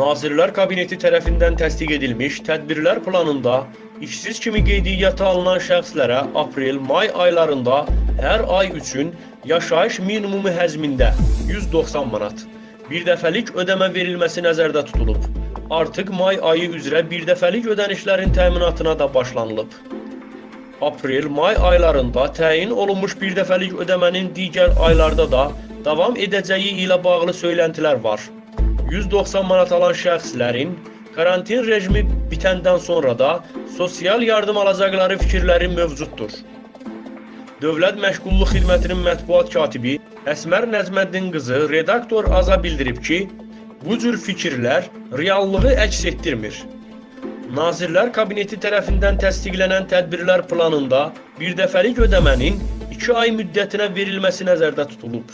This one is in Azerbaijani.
Nazirlər Kabineti tərəfindən təsdiq edilmiş tədbirlər planında işsiz kimi qeydiyyata alınan şəxslərə aprel-may aylarında hər ay üçün yaşayış minimumu həzmində 190 manat bir dəfəlik ödəmə verilməsi nəzərdə tutulub. Artıq may ayı üzrə bir dəfəlik ödənişlərin təminatına da başlanılıb. Aprel-may aylarında təyin olunmuş bir dəfəlik ödəmənin digər aylarda da davam edəcəyi ilə bağlı söyləntilər var. 190 manat alan şəxslərin karantin rejimi bitəndən sonra da sosial yardım alacaqları fikirləri mövcuddur. Dövlət Məşğulluq Xidmətinin mətbuat katibi Əsmər Nəcməddin qızı redaktor Aza bildirib ki, bu cür fikirlər reallığı əks etdirmir. Nazirlər Kabineti tərəfindən təsdiqlənən tədbirlər planında bir dəfəlik ödəmənin 2 ay müddətinə verilməsi nəzərdə tutulub.